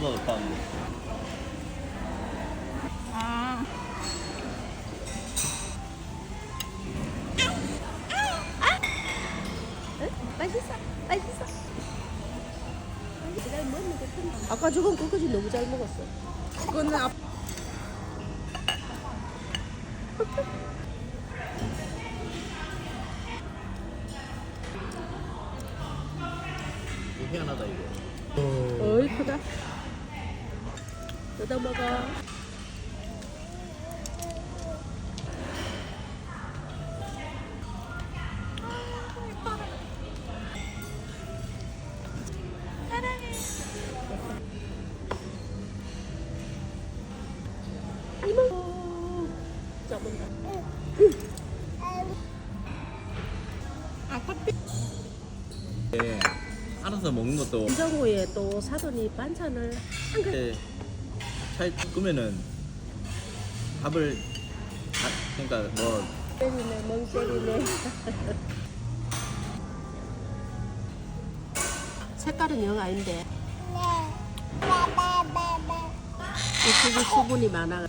누나가 판 아. 맛있어, 맛있어. 아까 저건 끝까지 너무 잘 먹었어. 그거는 앞. 이거 희한하다 이거 어이 크다. 뜯어 먹어. 이모. 잡은다. 아. 예, 알아서 먹는 것도 냉장고에 또 사돈이 반찬을 한 그릇. 예, 차에 끄면은 밥을 다, 그러니까 뭐 때리네, 멍 때리네. 색깔은 영 아닌데. 이쪽이 수분이 많아.